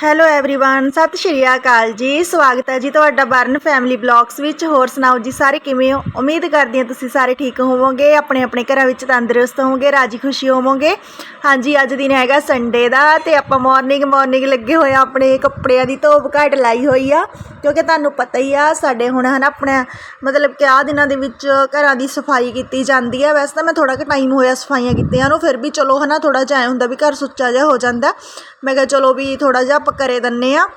Hello everyone ਸਤਿ ਸ਼੍ਰੀ ਅਕਾਲ ਜੀ ਸਵਾਗਤ ਹੈ ਜੀ ਤੁਹਾਡਾ ਬਰਨ ਫੈਮਿਲੀ ਬਲੌਗਸ ਵਿੱਚ ਹੋਰ ਸੁਣਾਓ ਜੀ ਸਾਰੇ ਕਿਵੇਂ ਹੋ ਉਮੀਦ ਕਰਦੀ ਹਾਂ ਤੁਸੀਂ ਸਾਰੇ ਠੀਕ ਹੋਵੋਗੇ ਆਪਣੇ ਆਪਣੇ ਘਰਾਂ ਵਿੱਚ ਤੰਦਰੁਸਤ ਹੋਵੋਗੇ ਰਾਜੀ ਖੁਸ਼ੀ ਹੋਵੋਗੇ ਹਾਂਜੀ ਅੱਜ ਦਿਨ ਹੈਗਾ ਸੰਡੇ ਦਾ ਤੇ ਆਪਾਂ ਮਾਰਨਿੰਗ ਮਾਰਨਿੰਗ ਲੱਗੇ ਹੋਏ ਆ ਆਪਣੇ ਕੱਪੜਿਆਂ ਦੀ ਧੋਬ ਘਾਟ ਲਾਈ ਹੋਈ ਆ ਕਿਉਂਕਿ ਤੁਹਾਨੂੰ ਪਤਾ ਹੀ ਆ ਸਾਡੇ ਹੁਣ ਹਨਾ ਆਪਣਾ ਮਤਲਬ ਕਿ ਆਹ ਦਿਨਾਂ ਦੇ ਵਿੱਚ ਘਰਾਂ ਦੀ ਸਫਾਈ ਕੀਤੀ ਜਾਂਦੀ ਹੈ ਵੈਸੇ ਤਾਂ ਮੈਂ ਥੋੜਾ ਕੁ ਟਾਈਮ ਹੋਇਆ ਸਫਾਈਆਂ ਕੀਤੀਆਂ ਨੂੰ ਫਿਰ ਵੀ ਚਲੋ ਹਨਾ ਥੋੜਾ ਜਿਹਾ ਐਂ ਹੁੰਦਾ ਵੀ ਘਰ ਸੁੱਚਾ ਜਿਹਾ ਹੋ ਜਾਂਦਾ ਮੈਂ ਕਿਹਾ ਚਲੋ ਵੀ ਥੋੜਾ ਜਿਹਾ ਆਪਾਂ ਕਰੇ ਦਿੰਦੇ ਹਾਂ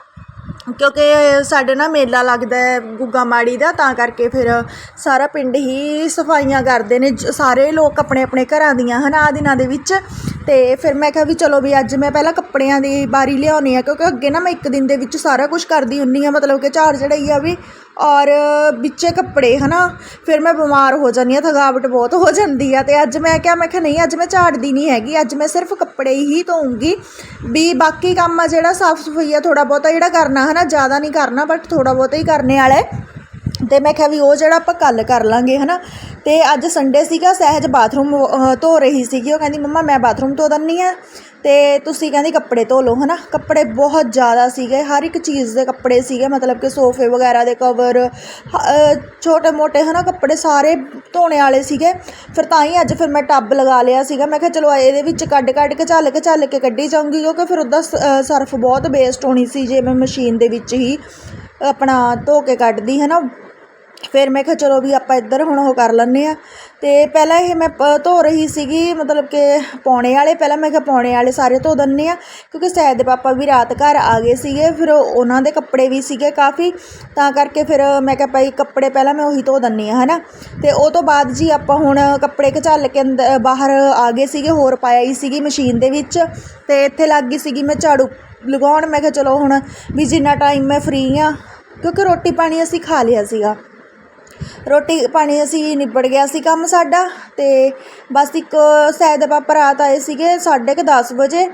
ਕਿਉਂਕਿ ਸਾਡੇ ਨਾ ਮੇਲਾ ਲੱਗਦਾ ਗੁੱਗਾ ਮਾੜੀ ਦਾ, ਤਾਂ ਕਰਕੇ ਫਿਰ ਸਾਰਾ ਪਿੰਡ ਹੀ ਸਫਾਈਆਂ ਕਰਦੇ ਨੇ। ਸਾਰੇ ਲੋਕ ਆਪਣੇ ਆਪਣੇ ਘਰਾਂ ਦੀਆਂ ਹਨਾ, ਆਹ ਦਿਨਾਂ ਦੇ ਵਿੱਚ। ਅਤੇ ਫਿਰ ਮੈਂ ਕਿਹਾ ਵੀ ਚਲੋ ਵੀ ਅੱਜ ਮੈਂ ਪਹਿਲਾਂ ਕੱਪੜਿਆਂ ਦੀ ਵਾਰੀ ਲਿਆਉਂਦੀ ਹਾਂ ਕਿਉਂਕਿ ਅੱਗੇ ਨਾ ਮੈਂ ਇੱਕ ਦਿਨ ਦੇ ਵਿੱਚ ਸਾਰਾ ਕੁਛ ਕਰਦੀ ਹੁੰਦੀ ਹਾਂ ਮਤਲਬ ਕਿ ਝਾੜ ਚੜ੍ਹਾਈ ਆ ਵੀ, ਔਰ ਵਿੱਚੇ ਕੱਪੜੇ ਹੈ ਨਾ ਫਿਰ ਮੈਂ ਬਿਮਾਰ ਹੋ ਜਾਂਦੀ ਹਾਂ ਥਕਾਵਟ ਬਹੁਤ ਹੋ ਜਾਂਦੀ ਆ ਅਤੇ ਅੱਜ ਮੈਂ ਕਿਹਾ ਮੈਂ ਕਿਹਾ ਨਹੀਂ, ਅੱਜ ਮੈਂ ਝਾੜਦੀ ਨਹੀਂ ਹੈਗੀ, ਅੱਜ ਮੈਂ ਸਿਰਫ ਕੱਪੜੇ ਹੀ ਧੋਊਂਗੀ। ਵੀ ਬਾਕੀ ਕੰਮ ਆ ਜਿਹੜਾ ਸਾਫ਼ ਸਫ਼ਾਈ ਆ, ਥੋੜ੍ਹਾ ਬਹੁਤਾ ਜਿਹੜਾ ਕਰਨਾ ਹੈ ਨਾ ਜ਼ਿਆਦਾ ਨਹੀਂ ਕਰਨਾ ਬਟ ਥੋੜ੍ਹਾ ਬਹੁਤਾ ਹੀ ਕਰਨੇ ਵਾਲਾ ਅਤੇ ਮੈਂ ਕਿਹਾ ਵੀ ਉਹ ਜਿਹੜਾ ਆਪਾਂ ਕੱਲ ਕਰ ਲਾਂਗੇ ਨਾ ਅਤੇ ਅੱਜ ਸੰਡੇ ਸੀਗਾ, ਸਹਿਜ ਬਾਥਰੂਮ ਧੋ ਰਹੀ ਸੀਗੀ। ਉਹ ਕਹਿੰਦੀ, ਮੰਮਾ, ਮੈਂ ਬਾਥਰੂਮ ਧੋ ਦਿੰਦੀ ਹਾਂ ਅਤੇ ਤੁਸੀਂ ਕਹਿੰਦੀ ਕੱਪੜੇ ਧੋ ਲਓ ਨਾ ਕੱਪੜੇ ਬਹੁਤ ਜ਼ਿਆਦਾ ਸੀਗੇ, ਹਰ ਇੱਕ ਚੀਜ਼ ਦੇ ਕੱਪੜੇ ਸੀਗੇ, ਮਤਲਬ ਕਿ ਸੋਫੇ ਵਗੈਰਾ ਦੇ ਕਵਰ ਛੋਟੇ ਮੋਟੇ ਹੈ ਨਾ ਕੱਪੜੇ ਸਾਰੇ ਧੋਣੇ ਵਾਲੇ ਸੀਗੇ। ਫਿਰ ਤਾਂ ਹੀ ਅੱਜ ਫਿਰ ਮੈਂ ਟੱਬ ਲਗਾ ਲਿਆ ਸੀਗਾ। ਮੈਂ ਕਿਹਾ, ਚਲੋ, ਇਹਦੇ ਵਿੱਚ ਕੱਢ ਕੱਢ ਕੇ, ਝੱਲ ਕੇ ਝੱਲ ਕੇ ਕੱਢੀ ਜਾਊਂਗੀ, ਕਿਉਂਕਿ ਫਿਰ ਉਹਦਾ ਸ- ਸਰਫ ਬਹੁਤ ਵੇਸਟ ਹੋਣੀ ਸੀ ਜੇ ਮੈਂ ਮਸ਼ੀਨ ਦੇ ਵਿੱਚ ਹੀ ਆਪਣਾ ਧੋ ਕੇ ਕੱਢਦੀ ਹੈ ਨਾ ਫਿਰ ਮੈਂ ਕਿਹਾ ਚਲੋ ਵੀ ਆਪਾਂ ਇੱਧਰ ਹੁਣ ਉਹ ਕਰ ਲੈਂਦੇ ਆ ਤੇ ਪਹਿਲਾਂ ਇਹ ਮੈਂ ਪ- ਧੋ ਰਹੀ ਸੀਗੀ, ਮਤਲਬ ਕਿ ਪੌਣੇ ਵਾਲੇ, ਪਹਿਲਾਂ ਮੈਂ ਕਿਹਾ ਪੌਣੇ ਵਾਲੇ ਸਾਰੇ ਧੋ ਦਿੰਦੇ ਆ ਕਿਉਂਕਿ ਸੈਦ ਦੇ ਪਾਪਾ ਵੀ ਰਾਤ ਘਰ ਆ ਗਏ ਸੀਗੇ, ਫਿਰ ਉਹਨਾਂ ਦੇ ਕੱਪੜੇ ਵੀ ਸੀਗੇ ਕਾਫੀ, ਤਾਂ ਕਰਕੇ ਫਿਰ ਮੈਂ ਕਿਹਾ ਭਾਈ ਕੱਪੜੇ ਪਹਿਲਾਂ ਮੈਂ ਉਹੀ ਧੋ ਦਿੰਦੀ ਆ ਹਨਾ। ਤੇ ਉਹ ਤੋਂ ਬਾਅਦ ਜੀ ਆਪਾਂ ਹੁਣ ਕੱਪੜੇ ਘਚੱਲ ਕੇ ਅੰਦਰ ਬਾਹਰ ਆ ਗਏ ਸੀਗੇ, ਹੋਰ ਪਾਇਆ ਹੀ ਸੀਗੀ ਮਸ਼ੀਨ ਦੇ ਵਿੱਚ, ਤੇ ਇੱਥੇ ਲੱਗ ਗਈ ਸੀਗੀ ਮੈਂ ਝਾੜੂ ਲਗਾਉਣ, ਮੈਂ ਕਿਹਾ ਚਲੋ ਹੁਣ ਵੀ ਜਿੰਨਾ ਟਾਈਮ ਮੈਂ ਫ੍ਰੀ ਆ ਕਿਉਂਕਿ ਰੋਟੀ ਪਾਣੀ ਅਸੀਂ ਖਾ ਲਿਆ ਸੀਗਾ। ਰੋਟੀ ਪਾਣੀ ਅਸੀਂ ਨਿਬੜ ਗਿਆ ਸੀ ਕੰਮ ਸਾਡਾ ਅਤੇ ਬਸ ਇੱਕ ਸੈਦ ਦੇ ਪਾਪਾ ਰਾਤ ਆਏ ਸੀਗੇ ਸਾਢੇ ਕੁ ਦਸ ਵਜੇ।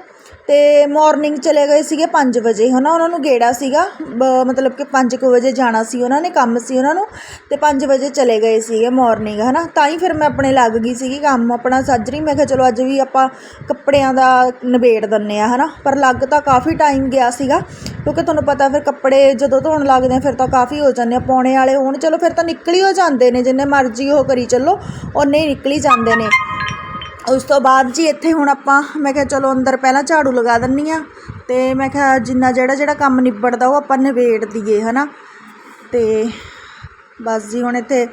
ਅਤੇ ਮੋਰਨਿੰਗ ਚਲੇ ਗਏ ਸੀਗੇ ਪੰਜ ਵਜੇ ਹੈ ਨਾ ਉਹਨਾਂ ਨੂੰ ਗੇੜਾ ਸੀਗਾ, ਬ- ਮਤਲਬ ਕਿ ਪੰਜ ਕੁ ਵਜੇ ਜਾਣਾ ਸੀ ਉਹਨਾਂ ਨੇ, ਕੰਮ ਸੀ ਉਹਨਾਂ ਨੂੰ ਅਤੇ ਪੰਜ ਵਜੇ ਚਲੇ ਗਏ ਸੀਗੇ ਮੋਰਨਿੰਗ ਹੈ ਨਾ ਤਾਂ ਹੀ ਫਿਰ ਮੈਂ ਆਪਣੇ ਲੱਗ ਗਈ ਸੀਗੀ ਕੰਮ, ਆਪਣਾ ਸਾਜਰੀ, ਮੈਂ ਕਿਹਾ ਚਲੋ ਅੱਜ ਵੀ ਆਪਾਂ ਕੱਪੜਿਆਂ ਦਾ ਨਿਬੇੜ ਦਿੰਦੇ ਹਾਂ ਹੈ ਨਾ ਪਰ ਲੱਗ ਤਾਂ ਕਾਫੀ ਟਾਈਮ ਗਿਆ ਸੀਗਾ, ਕਿਉਂਕਿ ਤੁਹਾਨੂੰ ਪਤਾ ਫਿਰ ਕੱਪੜੇ ਜਦੋਂ ਧੋਣ ਲੱਗਦੇ ਆ, ਫਿਰ ਤਾਂ ਕਾਫੀ ਹੋ ਜਾਂਦੇ ਆ, ਪੌਣੇ ਵਾਲੇ ਹੋਣ, ਚਲੋ ਫਿਰ ਤਾਂ ਨਿਕਲ ਹੀ ਹੋ ਜਾਂਦੇ ਨੇ, ਜਿੰਨੇ ਮਰਜ਼ੀ ਉਹ ਕਰੀ ਚੱਲੋ ਉਹਨੇ ਹੀ ਨਿਕਲੀ ਜਾਂਦੇ ਨੇ। ਉਸ ਤੋਂ ਬਾਅਦ ਜੀ ਇੱਥੇ ਹੁਣ ਆਪਾਂ, ਮੈਂ ਕਿਹਾ ਚਲੋ ਅੰਦਰ ਪਹਿਲਾਂ ਝਾੜੂ ਲਗਾ ਦਿੰਨੀ ਆ, ਤੇ ਮੈਂ ਕਿਹਾ ਜਿੰਨਾ ਜਿਹੜਾ ਜਿਹੜਾ ਕੰਮ ਨਿਬੜਦਾ ਉਹ ਆਪਾਂ ਨਿਬੇੜ ਦਈਏ, ਹਨਾ? ਤੇ ਬਸ ਜੀ ਹੁਣ ਇੱਥੇ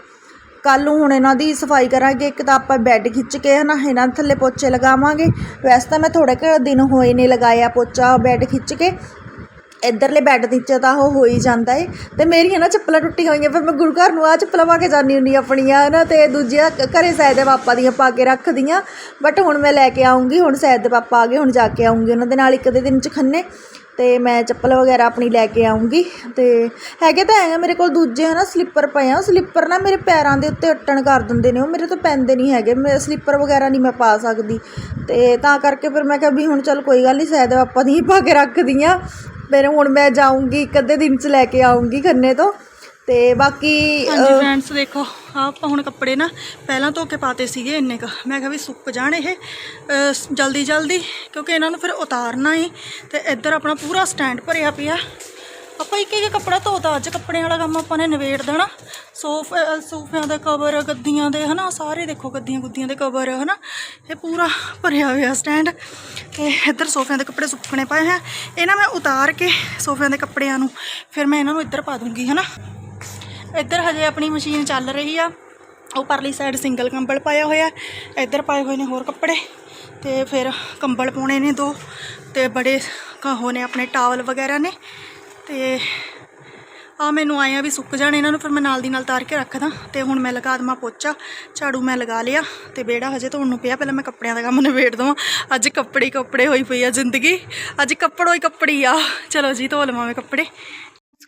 ਕੱਲ ਨੂੰ ਹੁਣ ਇਹਨਾਂ ਦੀ ਸਫ਼ਾਈ ਕਰਾਂਗੇ, ਇੱਕ ਤਾਂ ਆਪਾਂ ਬੈੱਡ ਖਿੱਚ ਕੇ, ਹਨਾ, ਇਹਨਾਂ ਥੱਲੇ ਪੋਚੇ ਲਗਾਵਾਂਗੇ। ਵੈਸੇ ਤਾਂ ਮੈਂ ਥੋੜੇ ਕੁ ਦਿਨ ਹੋਏ ਨੇ ਲਗਾਇਆ ਪੋਚਾ, ਬੈੱਡ ਖਿੱਚ ਕੇ ਇੱਧਰਲੇ ਬੈੱਡ ਨੀਚੇ ਤਾਂ ਉਹ ਹੋ ਹੀ ਜਾਂਦਾ ਏ। ਤੇ ਮੇਰੀਆਂ ਨਾ ਚੱਪਲਾਂ ਟੁੱਟੀਆਂ ਹੋਈਆਂ, ਫਿਰ ਮੈਂ ਗੁਰੂ ਘਰ ਨੂੰ ਆ ਚੱਪਲਾਂ ਪਾ ਕੇ ਜਾਂਦੀ ਹੁੰਦੀ ਆਪਣੀਆਂ ਨਾ ਤੇ ਦੂਜੀਆਂ ਕ- ਘਰੇ ਸੈਦ ਦੇ ਪਾਪਾ ਦੀਆਂ ਪਾ ਕੇ ਰੱਖਦੀਆਂ। ਬਟ ਹੁਣ ਮੈਂ ਲੈ ਕੇ ਆਉਂਗੀ ਹੁਣ ਸੈਦ ਦੇ ਪਾਪਾ ਆ ਗਏ, ਹੁਣ ਜਾ ਕੇ ਆਉਂਗੀ ਉਹਨਾਂ ਦੇ ਨਾਲ ਇੱਕ ਦੇ ਦਿਨ ਚ ਖੰਨੇ ਤੇ ਮੈਂ ਚੱਪਲ ਵਗੈਰਾ ਆਪਣੀ ਲੈ ਕੇ ਆਉਂਗੀ ਤੇ ਹੈਗੇ ਤਾਂ ਹੈਗੇ ਮੇਰੇ ਕੋਲ ਦੂਜੇ, ਹਨਾ, ਸਲੀਪਰ ਪਏ ਆ। ਸਲੀਪਰ ਨਾ ਮੇਰੇ ਪੈਰਾਂ ਦੇ ਉੱਤੇ ਅੱਟਣ ਕਰ ਦਿੰਦੇ ਨੇ ਉਹ, ਮੇਰੇ ਤੋਂ ਪੈਂਦੇ ਨਹੀਂ ਹੈਗੇ। ਮੈਂ ਸਲੀਪਰ ਵਗੈਰਾ ਨਹੀਂ ਮੈਂ ਪਾ ਸਕਦੀ। ਤੇ ਤਾਂ ਕਰਕੇ ਫਿਰ ਮੈਂ ਕਿਹਾ ਵੀ ਹੁਣ ਚੱਲ ਕੋਈ ਗੱਲ ਨਹੀਂ ਸੈਦ ਪਾਪਾ ਦੀ ਹੀ ਪਾ ਕੇ ਰੱਖਦੀ ਆ ਫਿਰ ਹੁਣ ਮੈਂ ਜਾਊਂਗੀ ਅੱਧੇ ਦਿਨ ਚ ਲੈ ਕੇ ਆਉਂਗੀ ਖੰਨੇ ਤੋਂ। ਤੇ ਬਾਕੀ ਹਾਂਜੀ ਫਰੈਂਡਸ ਦੇਖੋ ਆਹ ਆਪਾਂ ਹੁਣ ਕੱਪੜੇ ਨਾ ਪਹਿਲਾਂ ਧੋ ਕੇ ਪਾਤੇ ਸੀਗੇ ਇੰਨੇ ਕ। ਮੈਂ ਕਿਹਾ ਵੀ ਸੁੱਕ ਜਾਣ ਇਹ। ਅਹ, ਸ- ਜਲਦੀ ਜਲਦੀ ਕਿਉਂਕਿ ਇਹਨਾਂ ਨੂੰ ਫਿਰ ਉਤਾਰਨਾ ਏ। ਤੇ ਇੱਧਰ ਆਪਣਾ ਪੂਰਾ ਸਟੈਂਡ ਭਰਿਆ ਪਿਆ। ਆਪਾਂ ਇੱਕ ਇੱਕ ਕੱਪੜਾ ਧੋਤਾ, ਅੱਜ ਕੱਪੜਿਆਂ ਵਾਲਾ ਕੰਮ ਆਪਾਂ ਨੇ ਨਿਬੇੜ ਦੇਣਾ। ਸੋਫ ਸੋਫਿਆਂ ਦੇ ਕਵਰ ਗੱਦੀਆਂ ਦੇ, ਹਨਾ, ਸਾਰੇ ਦੇਖੋ ਗੱਦੀਆਂ ਗੁੱਦੀਆਂ ਦੇ ਕਵਰ ਹਨਾ। ਇਹ ਪੂਰਾ ਭਰਿਆ ਹੋਇਆ ਸਟੈਂਡ ਤੇ ਇੱਧਰ ਸੋਫਿਆਂ ਦੇ ਕੱਪੜੇ ਸੁੱਕਣੇ ਪਏ ਆ ਇਹ ਨਾ ਮੈਂ ਉਤਾਰ ਕੇ ਸੋਫਿਆਂ ਦੇ ਕੱਪੜਿਆਂ ਨੂੰ ਫਿਰ ਮੈਂ ਇਹਨਾਂ ਨੂੰ ਇੱਧਰ ਪਾ ਦੂੰਗੀ, ਹਨਾ। ਇੱਧਰ ਹਜੇ ਆਪਣੀ ਮਸ਼ੀਨ ਚੱਲ ਰਹੀ ਆ। ਉਹ ਪਰਲੀ ਸਾਈਡ ਸਿੰਗਲ ਕੰਬਲ ਪਾਇਆ ਹੋਇਆ ਇੱਧਰ ਪਾਏ ਹੋਏ ਨੇ ਹੋਰ ਕੱਪੜੇ ਤੇ ਫਿਰ ਕੰਬਲ ਪਾਉਣੇ ਨੇ ਦੋ ਤੇ ਬੜੇ ਕਹੋ ਨੇ ਆਪਣੇ ਟਾਵਲ ਵਗੈਰਾ ਨੇ। ਤੇ ਆ ਮੈਨੂੰ ਆਇਆ ਵੀ ਸੁੱਕ ਜਾਣ ਇਹਨਾਂ ਨੂੰ, ਫਿਰ ਮੈਂ ਨਾਲ ਦੀ ਨਾਲ ਤਾਰ ਕੇ ਰੱਖਦਾ ਤੇ ਹੁਣ ਮੈਂ ਲਗਾ ਦਵਾਂ ਪੋਚਾ, ਝਾੜੂ ਮੈਂ ਲਗਾ ਲਿਆ ਤੇ ਬੇੜਾ ਹਜੇ ਧੋਣ ਨੂੰ ਪਿਆ, ਪਹਿਲਾਂ ਮੈਂ ਕੱਪੜਿਆਂ ਦਾ ਕੰਮ ਨਿਬੇੜ ਦਵਾਂ। ਅੱਜ ਕੱਪੜੇ ਹੀ ਕੱਪੜੇ ਹੋਈ ਪਈ ਆ ਜ਼ਿੰਦਗੀ, ਅੱਜ ਕੱਪੜੋ ਹੀ ਕੱਪੜੀ ਆ। ਚਲੋ ਜੀ, ਧੋ ਲਵਾਂ ਮੈਂ ਕੱਪੜੇ।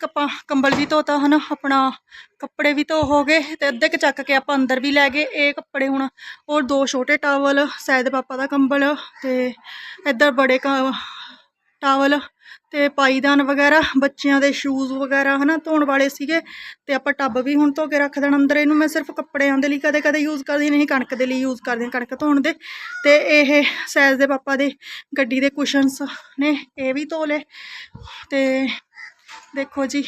ਕੱਪਾ ਕੰਬਲ ਵੀ ਧੋਤਾ ਹਨ, ਆਪਣਾ ਕੱਪੜੇ ਵੀ ਧੋ ਹੋ ਗਏ ਤੇ ਅੱਧੇ ਕੁ ਚੱਕ ਕੇ ਆਪਾਂ ਅੰਦਰ ਵੀ ਲੈ ਗਏ। ਇਹ ਕੱਪੜੇ ਹੁਣ ਔਰ ਦੋ ਛੋਟੇ ਟਾਵਲ, ਸੈਦ ਪਾਪਾ ਦਾ ਕੰਬਲ ਤੇ ਇੱਧਰ ਬੜੇ ਕ- ਟਾਵਲ ਤੇ ਪਾਈਦਾਨ ਵਗੈਰਾ, ਬੱਚਿਆਂ ਦੇ ਸ਼ੂਜ਼ ਵਗੈਰਾ ਹਨਾ ਧੋਣ ਵਾਲੇ ਸੀਗੇ ਤੇ ਆਪਾਂ ਟੱਬ ਵੀ ਹੁਣ ਧੋ ਕੇ ਰੱਖ ਦੇਣਾ ਅੰਦਰ, ਇਹਨੂੰ ਮੈਂ ਸਿਰਫ ਕੱਪੜਿਆਂ ਦੇ ਲਈ ਕਦੇ ਕਦੇ ਯੂਜ਼ ਕਰਦੀ ਨਹੀਂ, ਕਣਕ ਦੇ ਲਈ ਯੂਜ਼ ਕਰਦੀ ਕਣਕ ਧੋਣ ਦੇ। ਤੇ ਇਹ ਸੈਜ਼ ਦੇ ਪਾਪਾ ਦੇ ਗੱਡੀ ਦੇ ਕੁਸ਼ਨਸ ਨੇ, ਇਹ ਵੀ ਧੋ ਲਏ। ਤੇ ਦੇਖੋ ਜੀ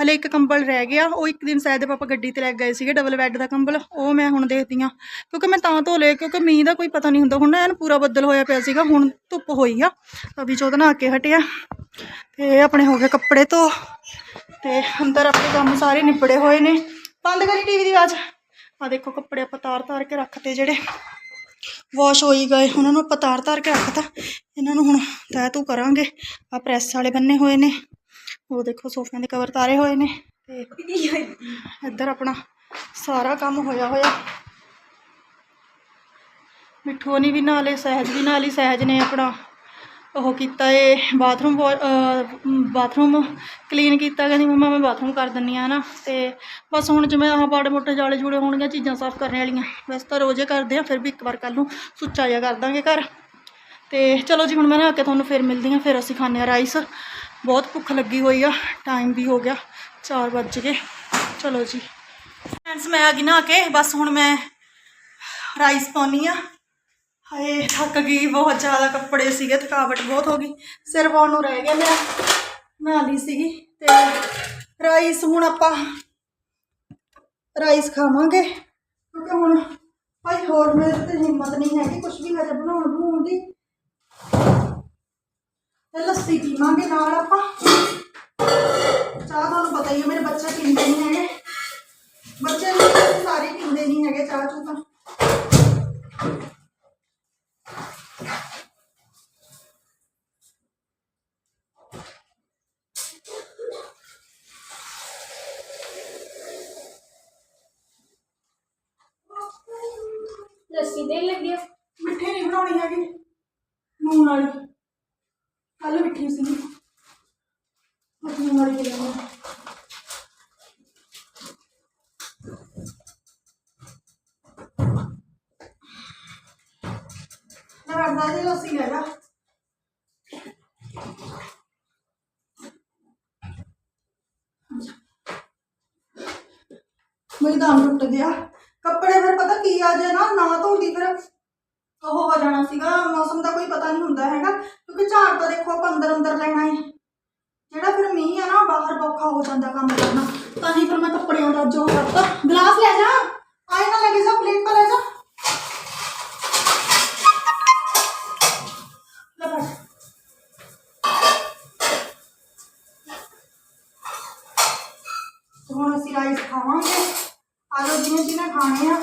ਹਲੇ ਇੱਕ ਕੰਬਲ ਰਹਿ ਗਿਆ, ਉਹ ਇੱਕ ਦਿਨ ਸ਼ਾਇਦ ਪਾਪਾ ਗੱਡੀ ਤੇ ਲੈ ਕੇ ਗਏ ਸੀਗੇ ਡਬਲ ਬੈੱਡ ਦਾ ਕੰਬਲ, ਉਹ ਮੈਂ ਹੁਣ ਦੇਖਦੀ ਹਾਂ। ਕਿਉਂਕਿ ਮੈਂ ਤਾਂ ਧੋ ਲਏ, ਕਿਉਂਕਿ ਮੀਂਹ ਦਾ ਕੋਈ ਪਤਾ ਨਹੀਂ ਹੁੰਦਾ, ਹੁਣ ਨਾ ਐਨ ਪੂਰਾ ਬੱਦਲ ਹੋਇਆ ਪਿਆ ਸੀਗਾ, ਹੁਣ ਧੁੱਪ ਹੋਈ ਆ। ਅਭੀ ਚੋਦ ਨਹਾ ਕੇ ਹਟਿਆ ਤੇ ਆਪਣੇ ਹੋ ਗਏ ਕੱਪੜੇ ਧੋ, ਤੇ ਅੰਦਰ ਆਪਣੇ ਕੰਮ ਸਾਰੇ ਨਿਬੜੇ ਹੋਏ ਨੇ। ਬੰਦ ਕਰੀ ਟੀਵੀ ਦੀ ਆਵਾਜ਼। ਆ ਦੇਖੋ ਕੱਪੜੇ ਆਪਾਂ ਤਾਰ ਤਾਰ ਕੇ ਰੱਖਤੇ ਜਿਹੜੇ। ਵਾਸ਼ ਹੋਈ ਗਏ, ਉਹਨਾਂ ਨੂੰ ਆਪਾਂ ਤਾਰ ਤਾਰ ਕੇ ਰੱਖਤਾ। ਇਹਨਾਂ ਨੂੰ ਹੁਣ ਤੈਅ ਤੂ ਕਰਾਂਗੇ। ਆ ਪ੍ਰੈਸ ਵਾਲੇ ਬੰਨੇ ਹੋਏ ਨੇ। ਉਹ ਦੇਖੋ ਸੋਫਿਆਂ ਦੇ ਕਵਰ ਤਾਰੇ ਹੋਏ ਨੇ ਤੇ ਇੱਧਰ ਆਪਣਾ ਸਾਰਾ ਕੰਮ ਹੋਇਆ ਹੋਇਆ। ਮਿੱਠੂ ਨੇ ਵੀ ਨਾਲੇ ਸਹਿਜ ਵੀ ਨਾਲ ਹੀ ਸਹਿਜ ਨੇ ਆਪਣਾ। ਉਹ ਕੀਤਾ ਏ ਬਾਥਰੂਮ ਬਾਥਰੂਮ ਕਲੀਨ ਕੀਤਾ, ਕਹਿੰਦੀ ਮੰਮਾ ਮੈਂ ਬਾਥਰੂਮ ਕਰ ਦਿੰਨੀ ਆ ਨਾ। ਤੇ ਬਸ ਹੁਣ ਜਿਵੇਂ ਆਹ ਬਾੜੇ ਮੋਟੇ ਜਾਲੇ ਜੂੜੇ ਹੋਣਗੀਆਂ, ਚੀਜ਼ਾਂ ਸਾਫ਼ ਕਰਨ ਵਾਲੀਆਂ। ਵੈਸੇ ਤਾਂ ਰੋਜ਼ੇ ਕਰਦੇ ਆ, ਫਿਰ ਵੀ ਇੱਕ ਵਾਰ ਕੱਲ ਨੂੰ ਸੁੱਚਾ ਜਿਹਾ ਕਰ ਦਾਂਗੇ ਘਰ। ਤੇ ਚਲੋ ਜੀ, ਹੁਣ ਮੈਂ ਨਾ ਆ ਕੇ ਤੁਹਾਨੂੰ ਫਿਰ ਮਿਲਦੀ ਹਾਂ ਫਿਰ ਅਸੀਂ ਖਾਂਦੇ ਹਾਂ ਰਾਈਸ ਬਹੁਤ ਭੁੱਖ ਲੱਗੀ ਹੋਈ ਆ ਟਾਈਮ ਵੀ ਹੋ ਗਿਆ 4 ਵੱਜ ਗਏ। ਚਲੋ ਜੀ। ਫਰੈਂਡਸ ਮੈਂ ਆ ਗਈ ਨਹਾ ਕੇ, ਬਸ ਹੁਣ ਮੈਂ ਰਾਈਸ ਪਾਉਣੀ ਆ। ਹਾਏ, ਥੱਕ ਗਈ, ਬਹੁਤ ਜ਼ਿਆਦਾ ਕੱਪੜੇ ਸੀਗੇ, ਥਕਾਵਟ ਬਹੁਤ ਹੋ ਗਈ। ਸਿਰ ਪਾਉਣ ਨੂੰ ਰਹਿ ਗਿਆ ਮੇਰਾ। ਨਹਾ ਲਈ ਸੀਗੀ ਤੇ ਰਾਈਸ ਹੁਣ ਆਪਾਂ ਰਾਈਸ ਖਾਵਾਂਗੇ। ਕਿਉਂਕਿ ਹੁਣ ਭਾਈ ਹੋਰ ਮੇਰੇ ਤੇ ਹਿੰਮਤ ਨਹੀਂ ਹੈਗੀ ਕੁਝ ਵੀ ਹਜੇ ਬਣਾਉਣ ਬਣਾਉਣ ਦੀ। ਤੇ ਲੱਸੀ ਪੀਵਾਂਗੇ ਨਾਲ ਆਪਾਂ। ਚਾਹ ਤੁਹਾਨੂੰ ਪਤਾ ਹੀ ਹੈ ਮੇਰੇ ਬੱਚੇ ਪੀਂਦੇ ਨਹੀਂ ਹੈਗੇ। ਬੱਚੇ ਸਾਰੇ ਪੀਂਦੇ ਨਹੀਂ ਹੈਗੇ ਚਾਹ ਚੂ ਤਾਂ। ਲੱਸੀ ਦੇਣ ਲੱਗਿਆ ਮਿੱਠੇ ਨਹੀਂ ਬਣਾਉਣੀ ਹੈਗੀ ਨੂਨ ਵਾਲੀ ਕੱਲ ਮਿੱਠੀ ਸੀ ਅੱਜ ਨੂਨ ਵਾਲੀ ਪੀ ਲੈਂਦੇ ਹਾਂ। ਮੈਂ ਰੰਦਾ ਜੀ ਲੱਸੀ ਲੈ ਜਾ ਮੇਰੀ ਟੁੱਟ ਗਿਆ। ਕੱਪੜੇ ਫਿਰ ਪਤਾ ਕੀ ਆ ਜੇ ਨਾ ਨਾ ਧੋਂਦੀ ਫਿਰ ਉਹ ਹੋ ਜਾਣਾ ਸੀਗਾ। ਮੌਸਮ ਦਾ ਕੋਈ ਪਤਾ ਨਹੀਂ ਹੁੰਦਾ ਹੈਗਾ। ਕਿਉਂਕਿ ਝਾੜ ਤਾਂ ਦੇਖੋ ਆਪਾਂ ਅੰਦਰ ਅੰਦਰ ਲੈਣਾ ਹੈ। ਜਿਹੜਾ ਫਿਰ ਮੀਂਹ ਆ ਨਾ, ਬਾਹਰ ਔਖਾ ਹੋ ਜਾਂਦਾ ਕੰਮ ਕਰਨਾ। ਤਾਂ ਹੀ ਫਿਰ ਮੈਂ ਕੱਪੜਿਆਂ ਦਾ ਜੋ ਕਰਤਾ ਗਲਾਸ ਲੈ ਜਾ। ਆਏ ਨਾ ਲੱਗੇ ਜਾ, ਪਲੇਟ ਪਰ ਲੈ ਜਾ। ਆਲੂ ਜਿਹਨੇ ਜਿਹਨੇ ਖਾਣੇ ਆ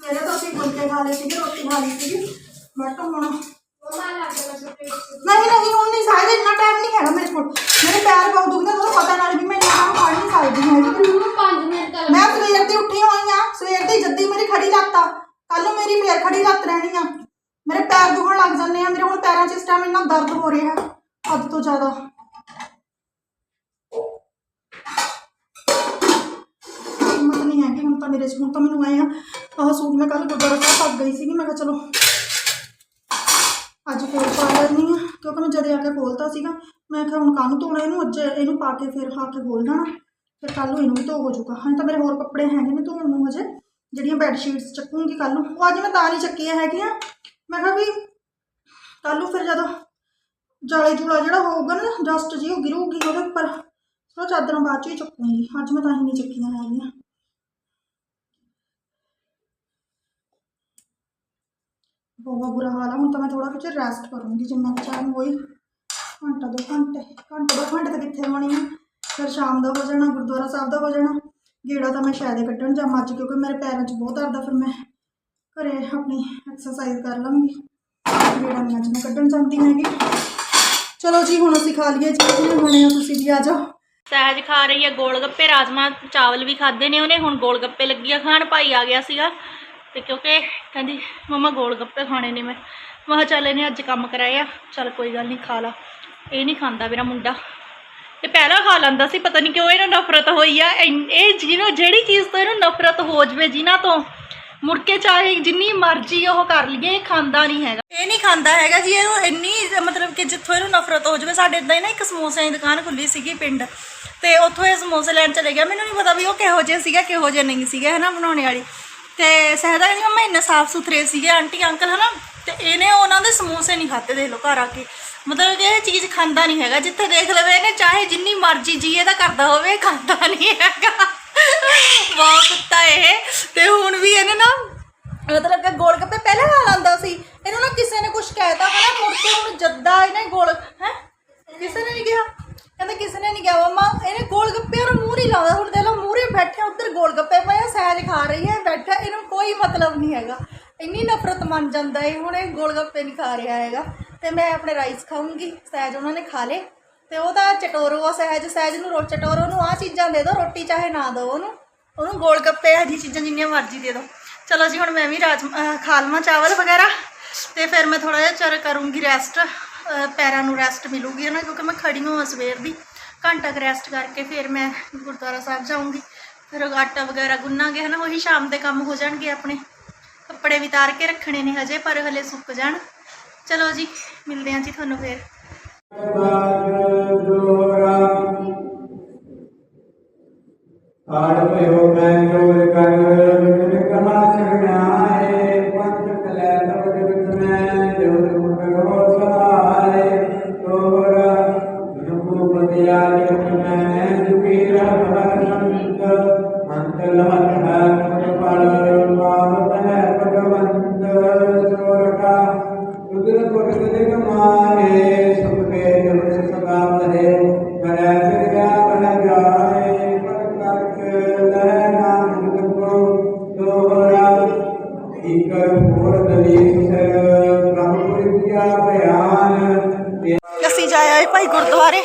ਸਵੇਰੇ ਤਾਂ ਅਸੀਂ ਫੁਲਕੇ ਖਾ ਲਏ ਸੀਗੇ, ਰੋਟੀ ਖਾ ਲਈ ਸੀਗੀ। ਬਟ ਹੁਣ ਨਹੀਂ ਨਹੀਂ, ਹੁਣ ਨਹੀਂ ਸਾਇਦ ਇੰਨਾ ਟਾਈਮ ਨਹੀਂ ਹੈਗਾ ਮੇਰੇ ਕੋਲ। ਮੇਰੇ ਪੈਰ ਬਹੁਤ ਦੁਖਦੇ, ਤੁਹਾਨੂੰ ਪਤਾ ਨਾਲ ਵੀ ਮੈਂ ਇੰਨਾ ਕੰਮ ਖਾ ਨਹੀਂ ਸਕਦੀ ਹੈਗੀ। ਮੈਂ ਸਵੇਰ ਦੀ ਉੱਠੀ ਹੋਈ ਆ, ਸਵੇਰ ਦੀ ਜੱਦੀ ਮੇਰੀ ਖੜੀ ਲੱਤ ਆ। ਕੱਲ ਨੂੰ ਮੇਰੀ ਫੇਰ ਖੜੀ ਲੱਤ ਰਹਿਣੀ ਆ। ਮੇਰੇ ਪੈਰ ਦੁਖਣ ਲੱਗ ਜਾਂਦੇ ਆ, ਮੇਰੇ ਹੁਣ ਪੈਰਾਂ 'ਚ ਇਸ ਟਾਈਮ ਇੰਨਾ ਦਰਦ ਹੋ ਰਿਹਾ, ਹੱਦ ਤੋਂ ਜ਼ਿਆਦਾ ਹਿੰਮਤ ਨਹੀਂ ਹੈਗੀ ਹੁਣ ਤਾਂ ਮੇਰੇ 'ਚ, ਹੁਣ ਤਾਂ ਮੈਨੂੰ ਆਏ ਆ, ਆਹ ਸੂਟ ਮੈਂ ਕੱਲ ਗੁਰਦੁਆਰਾ ਸਾਹਿਬ ਪੱਕ ਗਈ ਸੀਗੀ, ਮੈਂ ਕਿਹਾ ਚਲੋ ਅੱਜ ਫੇਰ ਪਾ ਲੈਣੀ ਆ, ਕਿਉਂਕਿ ਮੈਂ ਜਦੇ ਆ ਕੇ ਖੋਲਤਾ ਸੀਗਾ, ਮੈਂ ਕਿਹਾ ਹੁਣ ਕਾਹਨੂੰ ਧੋਣਾ, ਇਹਨੂੰ ਅੱਜ ਇਹਨੂੰ ਪਾ ਕੇ ਫਿਰ ਖਾ ਕੇ ਖੋਲ ਦੇਣਾ ਫਿਰ ਕੱਲ ਨੂੰ ਇਹਨੂੰ ਵੀ ਧੋ ਹੋ ਜਾਊਗਾ। ਹਾਂ ਤਾਂ ਮੇਰੇ ਹੋਰ ਕੱਪੜੇ ਹੈਗੇ ਨੇ ਧੋਣ ਨੂੰ ਹਜੇ, ਜਿਹੜੀਆਂ ਬੈੱਡ ਸ਼ੀਟਸ ਚੱਕੂੰਗੀ ਕੱਲ ਨੂੰ। ਉਹ ਅੱਜ ਮੈਂ ਤਾਂ ਨਹੀਂ ਚੱਕੀਆਂ ਹੈਗੀਆਂ, ਮੈਂ ਕਿਹਾ ਵੀ ਕੱਲ ਨੂੰ ਫਿਰ ਜਦੋਂ ਜਾਲੇ ਜੂਲਾ ਜਿਹੜਾ ਹੋਊਗਾ ਨਾ ਡਸਟ ਜੀ ਉਹ ਗਿਰੂਗੀ ਉਹਦੇ ਉੱਪਰ ਉਹ ਚਾਦਰਾਂ ਬਾਅਦ ਚ ਹੀ ਚੱਕੂੰਗੀ। ਅੱਜ ਮੈਂ ਤਾਂ ਹੀ ਨਹੀਂ ਚੱਕੀਆਂ ਹੈਗੀਆਂ। ਬਹੁਤ ਬੁਰਾ ਹਾਲ ਆ। ਹੁਣ ਤਾਂ ਮੈਂ ਥੋੜਾ ਕੁ ਚਿਰ ਰੈਸਟ ਕਰੂੰਗੀ, ਜਿੰਨਾ ਕੁ ਚਾਹ ਹੋਈ। ਘੰਟਾ ਦੋ ਘੰਟੇ ਘੰਟੇ ਦੋ ਘੰਟੇ ਤਾਂ ਕਿੱਥੇ ਹੋਣੀ ਫਿਰ ਸ਼ਾਮ ਦਾ ਹੋ ਜਾਣਾ, ਗੁਰਦੁਆਰਾ ਸਾਹਿਬ ਦਾ ਹੋ ਜਾਣਾ। ਗੇੜਾ ਤਾਂ ਮੈਂ ਸ਼ਾਇਦ ਕੱਢਣ ਜਾਵਾਂ ਅੱਜ, ਕਿਉਂਕਿ ਮੇਰੇ ਪੈਰਾਂ 'ਚ ਬਹੁਤ ਦਰਦ ਆ। ਫਿਰ ਮੈਂ ਘਰੇ ਆਪਣੀ ਐਕਸਰਸਾਈਜ਼ ਕਰ ਲਵਾਂਗੀ। ਗੇੜਾ ਨਹੀਂ ਅੱਜ ਮੈਂ ਕੱਢਣ ਜਾਂਦੀ ਹੈਗੀ। ਚਲੋ ਜੀ, ਹੁਣ ਅਸੀਂ ਖਾ ਲਈਏ ਜੀ। ਜਿਵੇਂ ਬਣੇ ਆ ਤੁਸੀਂ ਵੀ ਆ ਜਾਓ। ਸਹਿਜ ਖਾ ਰਹੀ ਹੈ ਗੋਲ ਗੱਪੇ ਰਾਜਮਾ ਚਾਵਲ ਵੀ ਖਾਦੇ ਨੇ ਉਹਨੇ। ਹੁਣ ਗੋਲ ਗੱਪੇ ਲੱਗੀ ਆ। ਖਾਣ ਭਾਈ ਆ ਗਿਆ ਸੀਗਾ। ਤੇ ਕਿਉਂਕਿ ਕਹਿੰਦੀ, ਮਮਾ ਗੋਲ ਗੱਪੇ ਖਾਣੇ ਨੇ ਮੈਂ। ਮੈਂ ਚੱਲ ਇਹਨੇ ਅੱਜ ਕੰਮ ਕਰਾਇਆ ਚੱਲ ਕੋਈ ਗੱਲ ਨਹੀਂ, ਖਾ ਲਾ। ਇਹ ਨਹੀਂ ਖਾਂਦਾ ਮੇਰਾ ਮੁੰਡਾ। ਇਹ ਪਹਿਲਾਂ ਖਾ ਲੈਂਦਾ ਸੀ, ਪਤਾ ਨਹੀਂ ਕਿਉਂ ਇਹਨੂੰ ਨਫ਼ਰਤ ਹੋਈ ਆ। ਇਨ- ਇਹ ਜਿਹਨੂੰ, ਜਿਹੜੀ ਚੀਜ਼ ਤੋਂ ਇਹਨੂੰ ਨਫ਼ਰਤ ਹੋ ਜਵੇ ਜਿਨ੍ਹਾਂ ਤੋਂ ਮੁੜ ਕੇ ਚਾਹੇ ਜਿੰਨੀ ਮਰਜ਼ੀ ਉਹ ਕਰ ਲਈਏ, ਇਹ ਖਾਂਦਾ ਨਹੀਂ ਹੈਗਾ। ਇਹ ਨਹੀਂ ਖਾਂਦਾ ਹੈਗਾ ਜੀ, ਇਹਨੂੰ ਇੰਨੀ ਮਤਲਬ ਕਿ ਜਿੱਥੋਂ ਇਹਨੂੰ ਨਫ਼ਰਤ ਹੋ ਜਾਵੇ, ਸਾਡੇ ਇਦਾਂ ਹੀ ਨਾ ਇੱਕ ਸਮੋਸਿਆਂ ਦੀ ਦੁਕਾਨ ਖੁੱਲੀ ਸੀਗੀ ਪਿੰਡ। ਤੇ ਉੱਥੋਂ ਇਹ ਸਮੋਸੇ ਲੈਣ ਚਲੇ ਗਿਆ। ਮੈਨੂੰ ਨਹੀਂ ਪਤਾ ਵੀ ਉਹ ਕਿਹੋ ਜਿਹਾ ਸੀਗਾ, ਕਿਹੋ ਜਿਹਾ ਨਹੀਂ ਸੀਗਾ ਨਾ ਬਣਾਉਣੇ ਵਾਲੀ। ਤੇ ਸਹਿਦਾ ਕਹਿੰਦੀ ਮੰਮਾ ਇੰਨੇ ਸਾਫ਼ ਸੁਥਰੇ ਸੀਗੇ, ਆਂਟੀ, ਅੰਕਲ, ਹਨਾ? ਤੇ ਇਹਨੇ ਉਹਨਾਂ ਦੇ ਸਮੋਸੇ ਨਹੀਂ ਖਾਤੇ ਦੇਖ ਲਓ ਘਰ ਆ ਕੇ। ਮਤਲਬ ਕਿ ਇਹ ਚੀਜ਼ ਖਾਂਦਾ ਨਹੀਂ ਹੈਗਾ। ਜਿੱਥੇ ਦੇਖ ਲਵੇ ਇਹਨੇ, ਚਾਹੇ ਜਿੰਨੀ ਮਰਜ਼ੀ ਜੀ ਇਹਦਾ ਕਰਦਾ ਹੋਵੇ ਖਾਂਦਾ ਨਹੀਂ ਹੈਗਾ। ਬਹੁਤ ਕੁੱਤਾ ਇਹ। ਤੇ ਹੁਣ ਵੀ ਇਹਨੇ ਨਾ, ਮਤਲਬ ਕਿ ਗੋਲ ਗੱਪੇ ਪਹਿਲੇ ਨਾਲ ਆਂਦਾ ਸੀ ਇਹਨੂੰ ਨਾ ਕਿਸੇ ਨੇ ਕੁਝ ਕਹਿਤਾ ਹਨਾ ਮੁੜ ਕੇ ਹੁਣ ਜੱਦਾ ਇਹਨੇ ਗੋਲ ਹੈ ਕਿਸੇ ਨੇ ਨਹੀਂ ਕਿਹਾ ਕਹਿੰਦਾ ਕਿਸੇ ਨੇ ਨਹੀਂ ਕਿਹਾ ਮਮਾ ਇਹਨੇ ਗੋਲ ਗੱਪੇ ਔਰ ਮੂੰਹ ਨਹੀਂ ਲਾਉਂਦਾ ਹੁਣ ਦੇਖ ਲਓ ਮੂਹਰੇ ਬੈਠੇ ਉੱਧਰ ਗੋਲ ਗੱਪੇ ਪਏ ਆ, ਸਹਿਜ ਖਾ ਰਹੀ ਹੈ ਬੈਠਾ ਇਹਨੂੰ ਕੋਈ ਮਤਲਬ ਨਹੀਂ ਹੈਗਾ ਇੰਨੀ ਨਫ਼ਰਤ ਮੰਨ ਜਾਂਦਾ ਹੁਣ ਇਹ ਗੋਲ ਗੱਪੇ ਨਹੀਂ ਖਾ ਰਿਹਾ ਹੈਗਾ। ਤੇ ਮੈਂ ਆਪਣੇ ਰਾਈਸ ਖਾਊਂਗੀ, ਸਹਿਜ ਉਹਨਾਂ ਨੇ ਖਾ ਲੇ ਤੇ ਉਹ ਤਾਂ ਚਟੋਰੋ ਆ ਸਹਿਜ ਸਹਿਜ ਨੂੰ ਰੋ ਚਟੋਰੋ ਨੂੰ ਆ ਚੀਜ਼ਾਂ ਦੇ ਦਿਓ ਰੋਟੀ ਚਾਹੇ ਨਾ ਦਿਓ ਉਹਨੂੰ। ਉਹਨੂੰ ਗੋਲ ਗੱਪੇ ਇਹੋ ਜਿਹੀ ਚੀਜ਼ਾਂ ਜਿੰਨੀਆਂ ਮਰਜ਼ੀ ਦੇ ਦਿਓ ਚਲੋ ਜੀ ਹੁਣ ਮੈਂ ਵੀ ਰਾਜ ਖਾ ਲਵਾਂ ਚਾਵਲ ਵਗੈਰਾ, ਤੇ ਫਿਰ ਮੈਂ ਥੋੜਾ ਜਿਹਾ ਚਿਰ ਕਰੂੰਗੀ ਰੈਸਟ ਪੈਰਾਂ ਨੂੰ ਰੈਸਟ ਮਿਲੂਗੀ ਹੈ ਨਾ ਕਿਉਂਕਿ ਮੈਂ ਖੜੀ ਹਾਂ ਸਵੇਰ ਦੀ। ਘੰਟਾ ਕੁ ਰੈਸਟ ਕਰਕੇ ਫਿਰ ਮੈਂ ਗੁਰਦੁਆਰਾ ਸਾਹਿਬ ਜਾਊਂਗੀ। ਫਿਰ ਆਟਾ ਵਗੈਰਾ ਗੁੰਨਾਂਗੇ ਹੈ ਨਾ ਉਹੀ ਸ਼ਾਮ ਦੇ ਕੰਮ ਹੋ ਜਾਣਗੇ ਆਪਣੇ। ਕੱਪੜੇ ਵੀ ਤਾਰ ਕੇ ਰੱਖਣੇ ਨੇ ਹਜੇ, ਪਰ ਹਲੇ ਸੁੱਕ ਜਾਣ। ਚਲੋ ਜੀ, ਮਿਲਦੇ ਹਾਂ ਜੀ ਤੁਹਾਨੂੰ ਫਿਰ। ਆੜ ਭਇਓ ਮੈਂ ਜੋਰ ਕਰ ਵਿਚਨ ਕਹਾ ਸਗਣਾਏ ਪੰਥ ਕਲੈ ਤਬ ਜਗਤ ਮੈਂ ਜੋਰ ਗੁਰਦੁਆਰੇ।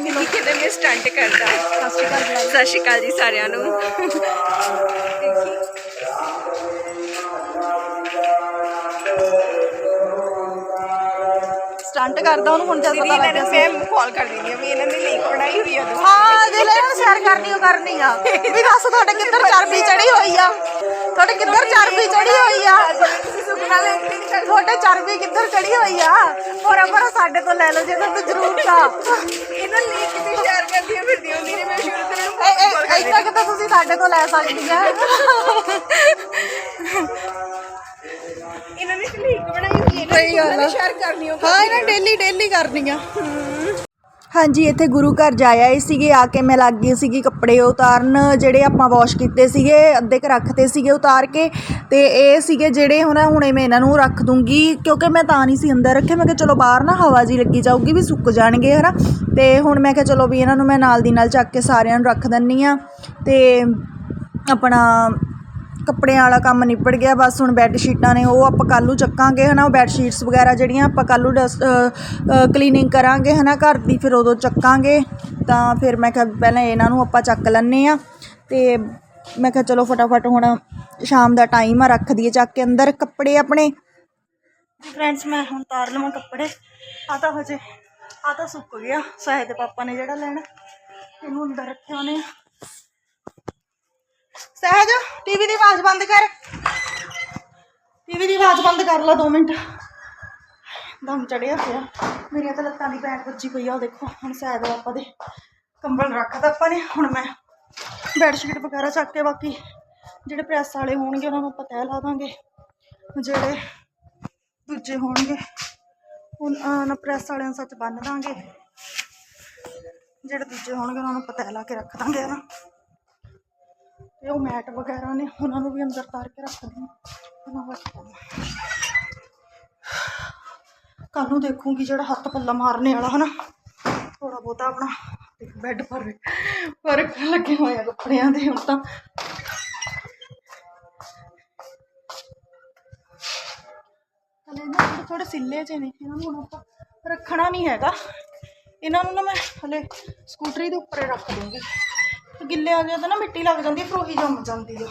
ਮਿੱਟੀ ਕਿਤੇ ਮੈਂ ਸਟੰਟ ਕਰਦਾ। ਸਤਿ ਸ਼੍ਰੀ ਅਕਾਲ ਜੀ ਸਾਰਿਆਂ ਨੂੰ। ਸਟੰਟ ਕਰਦਾ ਉਹਨੂੰ ਹੁਣ ਜਦ ਪਤਾ ਲੱਗਿਆ ਨੂੰ ਸੀ। ਮੈਂ ਕਾਲ ਕਰ ਦਿੰਦੀ ਆ ਵੀ ਇਹਨਾਂ ਨੇ ਲਈ ਪੜਾਈ ਹੋਈ ਆ। ਦੋ ਹਾਂ ਜੇ ਲੈ ਇਹਨਾਂ ਸ਼ੇਅਰ ਕਰਨੀ ਉਹ ਕਰਨੀ ਆ। ਵੀ ਦੱਸ ਤੁਹਾਡੇ ਕਿੱਧਰ ਚਰਬੀ ਚੜੀ ਹੋਈ ਆ। ਤੁਹਾਡੇ ਕਿੱਧਰ ਚਰਬੀ ਚੜੀ ਹੋਈ ਆ? ਸੁਪਨਾ ਲੈ ਤੁਹਾਡੇ ਚਰਬੀ ਕਿੱਧਰ ਚੜੀ ਹੋਈ ਆ? ਹੋਰ ਪਰ ਸਾਡੇ ਤੋਂ ਲੈ ਲਓ ਜੇ ਤੁਹਾਨੂੰ ਜ਼ਰੂਰਤ ਆ। ਇਹਨਾਂ ਲਈ ਕਿਤੇ ਸ਼ੇਅਰ ਕਰਦੀ ਆ ਫਿਰਦੀ ਹੁੰਦੀ ਨੇ ਮੈਂ ਸ਼ੁਰੂ ਤੋਂ ਇਹਨਾਂ ਕਿਤਾ ਤੁਸੀਂ ਸਾਡੇ ਤੋਂ ਲੈ ਸਕਦੀ ਆ? ਇਹਨਾਂ ਨੇ ਲੀਕ ਬਣਾਈ ਹੋਈ ਹੈ ਸਹੀ ਗੱਲ ਆ। ਸ਼ੇਅਰ ਕਰਨੀ ਹੋ ਹਾਂ ਇਹਨਾਂ ਡੇਲੀ ਡੇਲੀ ਕਰਨੀਆਂ ਹਾਂਜੀ, ਇੱਥੇ ਗੁਰੂ ਘਰ ਜਾਇਆ ਹੀ ਸੀਗੇ, ਆ ਕੇ ਮੈਂ ਲੱਗ ਗਈ ਸੀਗੀ ਕੱਪੜੇ ਉਤਾਰਨ, ਜਿਹੜੇ ਆਪਾਂ ਵਾਸ਼ ਕੀਤੇ ਸੀਗੇ, ਅੱਧੇ ਕ ਰੱਖਤੇ ਸੀਗੇ ਉਤਾਰ ਕੇ, ਤੇ ਇਹ ਸੀਗੇ ਜਿਹੜੇ ਹੁਣ, ਹੁਣੇ ਮੈਂ ਇਹਨਾਂ ਨੂੰ ਰੱਖ ਦੂੰਗੀ, ਕਿਉਂਕਿ ਮੈਂ ਤਾਂ ਨਹੀਂ ਸੀ ਅੰਦਰ ਰੱਖੇ ਮੈਂ ਕਿਹਾ ਚਲੋ ਬਾਹਰ ਨਾ ਹਵਾ ਜੀ ਲੱਗੀ ਜਾਊਗੀ ਵੀ ਸੁੱਕ ਜਾਣਗੇ, ਹਨਾ? ਤੇ ਹੁਣ ਮੈਂ ਕਿਹਾ ਚਲੋ ਵੀ ਇਹਨਾਂ ਨੂੰ ਮੈਂ ਨਾਲ ਦੀ ਨਾਲ ਚੱਕ ਕੇ ਸਾਰਿਆਂ ਨੂੰ ਰੱਖ ਦਿੰਨੀ ਆ, ਤੇ ਆਪਣਾ ਕੱਪੜਿਆਂ ਵਾਲਾ ਕੰਮ ਨਿਪਟ ਗਿਆ, ਬਸ ਹੁਣ ਬੈੱਡ ਸ਼ੀਟਾਂ ਨੇ ਉਹ ਆਪਾਂ ਕੱਲ੍ਹ ਨੂੰ ਚੱਕਾਂਗੇ ਨਾ ਉਹ ਬੈੱਡ ਸ਼ੀਟਸ ਵਗੈਰਾ ਜਿਹੜੀਆਂ ਆਪਾਂ ਕੱਲ੍ਹ ਨੂੰ ਡਸਟ ਕਲੀਨਿੰਗ ਕਰਾਂਗੇ ਹੈ ਨਾ ਘਰ ਦੀ, ਫਿਰ ਉਦੋਂ ਚੱਕਾਂਗੇ। ਤਾਂ ਫਿਰ ਮੈਂ ਕਿਹਾ ਪਹਿਲਾਂ ਇਹਨਾਂ ਨੂੰ ਆਪਾਂ ਚੱਕ ਲੈਂਦੇ ਹਾਂ ਅਤੇ ਮੈਂ ਕਿਹਾ ਚਲੋ ਫਟਾਫਟ ਹੁਣ ਸ਼ਾਮ ਦਾ ਟਾਈਮ ਆ, ਰੱਖ ਦਈਏ ਚੱਕ ਕੇ ਅੰਦਰ ਕੱਪੜੇ ਆਪਣੇ। ਫਰੈਂਡਸ ਮੈਂ ਹੁਣ ਤਾਰ ਲਵਾਂ ਕੱਪੜੇ। ਆ ਤਾਂ ਹਜੇ, ਆ ਤਾਂ ਸੁੱਕ ਗਿਆ। ਸਾਹਿਬ ਦੇ ਪਾਪਾ ਨੇ ਜਿਹੜਾ ਲੈਣਾ, ਇਹਨੂੰ ਅੰਦਰ ਰੱਖਿਆ ਉਹਨੇ ਸਹਿਜ, ਟੀਵੀ ਦੀ ਆਵਾਜ਼ ਬੰਦ ਕਰ। ਟੀਵੀ ਦੀ ਆਵਾਜ਼ ਬੰਦ ਕਰ ਲਾ 2 ਮਿੰਟ। ਦਮ ਚੜਿਆ ਪਿਆ। ਮੇਰੀਆਂ ਤਾਂ ਲੱਤਾਂ ਦੀ ਬੈਠ ਵੱਜੀ ਪਈ ਆ ਉਹ ਦੇਖੋ, ਹੁਣ ਸਹਿਜ ਦਾ ਆਪਾਂ ਦੇ ਕੰਬਲ ਰੱਖਦਾ ਆਪਾਂ ਨੇ। ਹੁਣ ਮੈਂ ਬੈੱਡ ਸ਼ੀਟ ਵਗੈਰਾ ਚੱਕ ਕੇ ਬਾਕੀ ਜਿਹੜੇ ਪ੍ਰੈਸ ਵਾਲੇ ਹੋਣਗੇ, ਉਹਨਾਂ ਨੂੰ ਪਤਾ ਲਾ ਦਾਂਗੇ। ਜਿਹੜੇ ਦੂਜੇ ਹੋਣਗੇ ਉਹਨਾਂ ਪ੍ਰੈਸ ਵਾਲਿਆਂ ਨੂੰ ਸੱਚ ਬੰਨ ਦਾਂਗੇ। ਜਿਹੜੇ ਦੂਜੇ ਹੋਣਗੇ, ਉਹਨਾਂ ਨੂੰ ਪਤਾ ਲਾ ਕੇ ਰੱਖ ਦਾਂਗੇ ਨਾ? ਤੇ ਉਹ ਮੈਟ ਵਗੈਰਾ ਨੇ ਉਹਨਾਂ ਨੂੰ ਵੀ ਅੰਦਰ ਤਾਰ ਕੇ ਰੱਖ ਦਿੰਦੀ ਉਹਨਾਂ ਵਾਸਤੇ ਕੱਲ ਨੂੰ ਦੇਖੂੰਗੀ ਜਿਹੜਾ ਹੱਥ ਪੱਲਾ ਮਾਰਨੇ ਵਾਲਾ, ਹਨਾ? ਥੋੜਾ ਬਹੁਤਾ ਆਪਣਾ ਬੈੱਡ ਪਰ ਫ਼ਰਕ ਲੱਗੇ ਹੋਏ ਆ ਕੱਪੜਿਆਂ ਦੇ ਹੁਣ ਤਾਂ। ਹਲੇ ਨਾ ਥੋੜੇ ਸਿੱਲੇ ਜੇ ਨੇ, ਇਹਨਾਂ ਨੂੰ ਹੁਣ ਆਪਾਂ ਰੱਖਣਾ ਨਹੀਂ ਹੈਗਾ। ਇਹਨਾਂ ਨੂੰ ਨਾ ਮੈਂ ਹਲੇ ਸਕੂਟਰੀ ਦੇ ਉੱਪਰ ਰੱਖ ਦੂੰਗੀ। ਗਿੱਲੇ ਆ ਗਿਆ ਨਾ ਮਿੱਟੀ ਲੱਗ ਜਾਂਦੀ ਹੈ ਫਿਰ ਉਹੀ ਜੰਮ ਜਾਂਦੀ ਆ।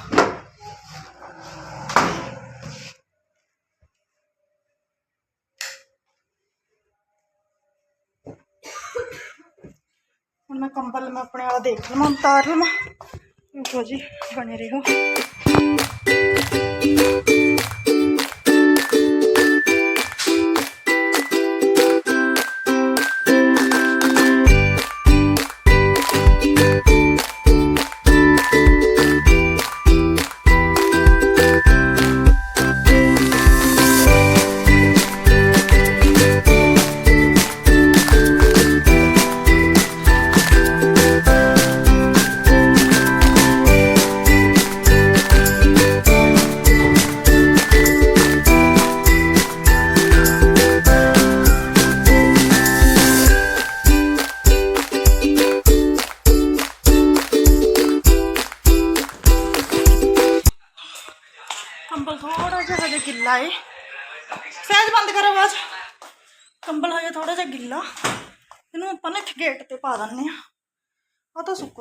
ਹੁਣ ਹੁਣ ਮੈਂ ਕੰਬਲ ਮੈਂ ਆਪਣੇ ਵਾਲਾ ਦੇਖ ਲਵਾਂ, ਉਤਾਰ ਲਵਾਂ। ਦੇਖੋ ਜੀ, ਬਣੇ ਰਹੋ।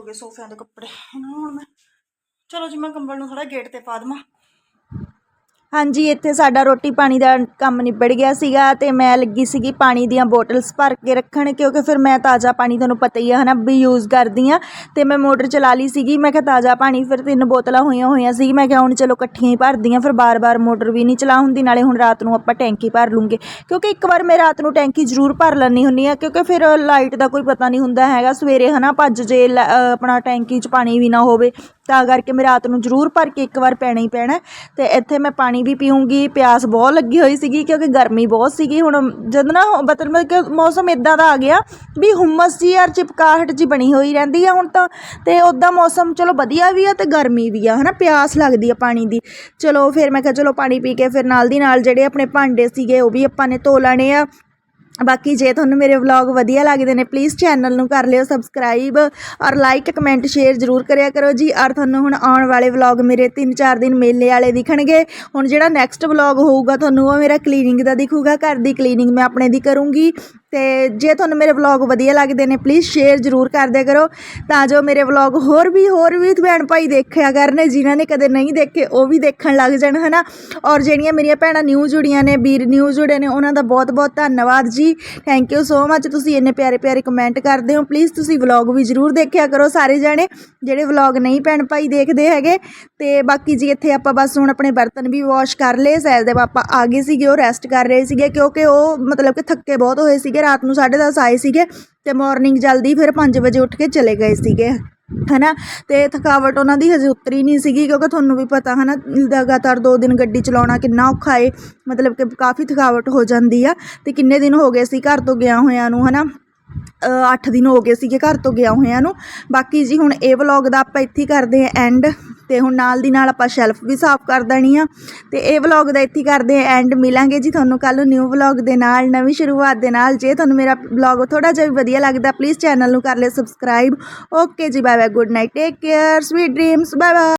ਗਏ ਸੋਫਿਆਂ ਦੇ ਕੱਪੜੇ। ਇਹਨਾਂ ਨੂੰ ਹੁਣ ਮੈਂ ਚਲੋ ਜੀ, ਮੈਂ ਕੰਬਲ ਨੂੰ ਥੋੜਾ ਗੇਟ ਤੇ ਪਾ ਦੇਵਾਂ। ਹਾਂਜੀ, ਇੱਥੇ ਸਾਡਾ ਰੋਟੀ ਪਾਣੀ ਦਾ ਕੰਮ ਨਿਬੜ ਗਿਆ ਸੀਗਾ ਅਤੇ ਮੈਂ ਲੱਗੀ ਸੀਗੀ ਪਾਣੀ ਦੀਆਂ ਬੋਟਲਸ ਭਰ ਕੇ ਰੱਖਣ ਕਿਉਂਕਿ ਫਿਰ ਮੈਂ ਤਾਜ਼ਾ ਪਾਣੀ ਤੁਹਾਨੂੰ ਪਤਾ ਹੀ ਆ ਹੈ ਨਾ ਵੀ ਯੂਜ਼ ਕਰਦੀ ਹਾਂ ਅਤੇ ਮੈਂ ਮੋਟਰ ਚਲਾ ਲਈ ਸੀਗੀ, ਮੈਂ ਕਿਹਾ ਤਾਜ਼ਾ ਪਾਣੀ ਫਿਰ ਤਿੰਨ ਬੋਤਲਾਂ ਹੋਈਆਂ ਹੋਈਆਂ ਸੀ, ਮੈਂ ਕਿਹਾ ਹੁਣ ਚਲੋ ਇਕੱਠੀਆਂ ਹੀ ਭਰਦੀ ਹਾਂ, ਫਿਰ ਬਾਰ-ਬਾਰ ਮੋਟਰ ਵੀ ਨਹੀਂ ਚਲਾ ਹੁੰਦੀ, ਨਾਲੇ ਹੁਣ ਰਾਤ ਨੂੰ ਆਪਾਂ ਟੈਂਕੀ ਭਰ ਲੂੰਗੇ। ਕਿਉਂਕਿ ਇੱਕ ਵਾਰ ਮੈਂ ਰਾਤ ਨੂੰ ਟੈਂਕੀ ਜ਼ਰੂਰ ਭਰ ਲੈਂਦੀ ਹੁੰਦੀ ਆ ਕਿਉਂਕਿ ਫਿਰ ਲਾਈਟ ਦਾ ਕੋਈ ਪਤਾ ਨਹੀਂ ਹੁੰਦਾ ਹੈਗਾ, ਸਵੇਰੇ ਹੈ ਨਾ ਭੱਜ ਜੇ ਲ- ਆਪਣਾ ਟੈਂਕੀ 'ਚ ਪਾਣੀ ਵੀ ਨਾ ਹੋਵੇ ਤਾਂ ਕਰਕੇ ਮੈਂ ਰਾਤ ਨੂੰ ਜ਼ਰੂਰ ਭਰ ਕੇ ਇੱਕ ਵਾਰ ਪੈਣਾ ਹੀ ਪੈਣਾ। ਤੇ ਇੱਥੇ ਮੈਂ ਪਾਣੀ ਵੀ ਪੀਉਂਗੀ ਪਿਆਸ ਬਹੁਤ ਲੱਗੀ ਹੋਈ ਸੀਗੀ ਕਿਉਂਕਿ ਗਰਮੀ ਬਹੁਤ ਸੀਗੀ। ਹੁਣ ਜਦ ਨਾ ਉਹ ਮਤਲਬ ਕਿ ਮੌਸਮ ਇਦਾਂ ਦਾ ਆ ਗਿਆ ਵੀ ਹੁਮਸ ਜੀ ਯਾਰ ਚਿਪਕਾਹਟ ਜੀ ਬਣੀ ਹੋਈ ਰਹਿੰਦੀ ਆ ਹੁਣ ਤਾਂ। ਤੇ ਉੱਦਾਂ ਮੌਸਮ ਚਲੋ ਵਧੀਆ ਵੀ ਆ ਤੇ ਗਰਮੀ ਵੀ ਆ, ਹਨਾ? ਪਿਆਸ ਲੱਗਦੀ ਆ ਪਾਣੀ ਦੀ। ਚਲੋ ਫਿਰ ਮੈਂ ਕਿਹਾ ਚਲੋ ਪਾਣੀ ਪੀ ਕੇ ਫਿਰ ਨਾਲ ਦੀ ਨਾਲ ਜਿਹੜੇ ਆਪਣੇ ਭਾਂਡੇ ਸੀਗੇ ਉਹ ਵੀ ਆਪਾਂ ਨੇ ਧੋ ਲੈਣੇ ਆ। ਬਾਕੀ ਜੇ ਤੁਹਾਨੂੰ ਮੇਰੇ ਵਲੌਗ ਵਧੀਆ ਲੱਗਦੇ ਨੇ ਪਲੀਜ਼ ਚੈਨਲ ਨੂੰ ਕਰ ਲਿਓ ਸਬਸਕ੍ਰਾਈਬ ਔਰ ਲਾਈਕ ਕਮੈਂਟ ਸ਼ੇਅਰ ਜ਼ਰੂਰ ਕਰਿਆ ਕਰੋ ਜੀ। ਔਰ ਤੁਹਾਨੂੰ ਹੁਣ ਆਉਣ ਵਾਲੇ ਵਲੌਗ ਮੇਰੇ 3-4 ਦਿਨ ਮੇਲੇ ਵਾਲੇ ਦਿਖਣਗੇ। ਹੁਣ ਜਿਹੜਾ ਨੈਕਸਟ ਵਲੌਗ ਹੋਊਗਾ, ਤੁਹਾਨੂੰ ਉਹ ਮੇਰਾ ਕਲੀਨਿੰਗ ਦਾ ਦਿਖੂਗਾ। ਘਰ ਦੀ ਕਲੀਨਿੰਗ ਮੈਂ ਆਪਣੇ ਦੀ ਕਰੂੰਗੀ। ਤੇ ਜੇ ਤੁਹਾਨੂੰ ਮੇਰੇ ਵਲੌਗ ਵਧੀਆ ਲੱਗਦੇ ਨੇ ਪਲੀਜ਼ ਸ਼ੇਅਰ ਜ਼ਰੂਰ ਕਰਦੇ ਕਰੋ, ਤਾਂ ਜੋ ਮੇਰੇ ਵਲੌਗ ਹੋਰ ਵੀ ਹੋਰ ਵੀ ਭੈਣ ਭਾਈ ਦੇਖਿਆ ਕਰਨ, ਜਿਨ੍ਹਾਂ ਨੇ ਕਦੇ ਨਹੀਂ ਦੇਖੇ, ਉਹ ਵੀ ਦੇਖਣ ਲੱਗ ਜਾਣ, ਹਨਾ? ਔਰ ਜਿਹੜੀਆਂ ਮੇਰੀਆਂ ਭੈਣਾਂ ਨਿਊ ਜੁੜੀਆਂ ਨੇ, ਵੀਰ ਨਿਊ ਜੁੜੇ ਨੇ, ਉਹਨਾਂ ਦਾ ਬਹੁਤ ਬਹੁਤ ਧੰਨਵਾਦ ਜੀ। ਥੈਂਕ ਯੂ ਸੋ ਮੱਚ ਤੁਸੀਂ ਇੰਨੇ ਪਿਆਰੇ ਪਿਆਰੇ ਕਮੈਂਟ ਕਰਦੇ ਹੋ। ਪਲੀਜ਼ ਤੁਸੀਂ ਵਲੌਗ ਵੀ ਜ਼ਰੂਰ ਦੇਖਿਆ ਕਰੋ ਸਾਰੇ ਜਾਣੇ, ਜਿਹੜੇ ਵਲੌਗ ਨਹੀਂ ਭੈਣ ਭਾਈ ਦੇਖਦੇ ਹੈਗੇ। ਤੇ ਬਾਕੀ ਜੀ, ਇੱਥੇ ਆਪਾਂ ਬਸ ਹੁਣ ਆਪਣੇ ਬਰਤਨ ਵੀ ਵਾਸ਼ ਕਰ ਲਏ, ਸੈਲ ਦੇ ਪਾਪਾ ਆ ਗਏ ਸੀਗੇ, ਉਹ ਰੈਸਟ ਕਰ ਰਹੇ ਸੀਗੇ, ਕਿਉਂਕਿ ਉਹ ਮਤਲਬ ਕਿ ਥੱਕੇ ਬਹੁਤ ਹੋਏ ਸੀਗੇ। ਰਾਤ ਨੂੰ 10:30 ਆਏ ਸੀਗੇ ਤੇ ਮਾਰਨਿੰਗ ਜਲਦੀ ਫਿਰ 5 ਵਜੇ ਉੱਠ ਕੇ ਚਲੇ ਗਏ ਸੀਗੇ, ਹਨਾ? ਤੇ ਥਕਾਵਟ ਉਹਨਾਂ ਦੀ ਹਜੇ ਉਤਰੀ ਨਹੀਂ ਸੀਗੀ, ਕਿਉਂਕਿ ਤੁਹਾਨੂੰ ਵੀ ਪਤਾ, ਹਨਾ, ਲਗਾਤਾਰ 2 ਦਿਨ ਗੱਡੀ ਚਲਾਉਣਾ ਕਿੰਨਾ ਔਖਾ ਏ, ਮਤਲਬ ਕਿ ਕਾਫੀ ਥਕਾਵਟ ਹੋ ਜਾਂਦੀ ਆ, ਤੇ ਕਿੰਨੇ ਦਿਨ ਹੋ ਗਏ ਸੀ ਘਰ ਤੋਂ ਗਿਆ ਹੋਇਆਂ ਨੂੰ, ਹਨਾ? ਅੱਠ ਦਿਨ ਹੋ ਗਏ ਸੀਗੇ ਘਰ ਤੋਂ ਗਿਆ ਹੋਇਆਂ ਨੂੰ। ਬਾਕੀ ਜੀ ਹੁਣ ਇਹ ਵਲੌਗ ਦਾ ਆਪਾਂ ਇੱਥੇ ਹੀ ਕਰਦੇ ਹਾਂ ਐਂਡ ਅਤੇ ਹੁਣ ਨਾਲ ਦੀ ਨਾਲ ਆਪਾਂ ਸ਼ੈਲਫ ਵੀ ਸਾਫ਼ ਕਰ ਦੇਣੀ ਆ। ਅਤੇ ਇਹ ਵਲੌਗ ਦਾ ਇੱਥੇ ਹੀ ਕਰਦੇ ਹਾਂ ਐਂਡ ਮਿਲਾਂਗੇ ਜੀ ਤੁਹਾਨੂੰ ਕੱਲ ਨਿਊ ਵਲੌਗ ਦੇ ਨਾਲ, ਨਵੀਂ ਸ਼ੁਰੂਆਤ ਦੇ ਨਾਲ। ਜੇ ਤੁਹਾਨੂੰ ਮੇਰਾ ਵਲੌਗ ਥੋੜ੍ਹਾ ਜਿਹਾ ਵੀ ਵਧੀਆ ਲੱਗਦਾ ਪਲੀਜ਼ ਚੈਨਲ ਨੂੰ ਕਰ ਲਿਓ ਸਬਸਕ੍ਰਾਈਬ ਓਕੇ ਜੀ bye bye good night take care sweet dreams bye bye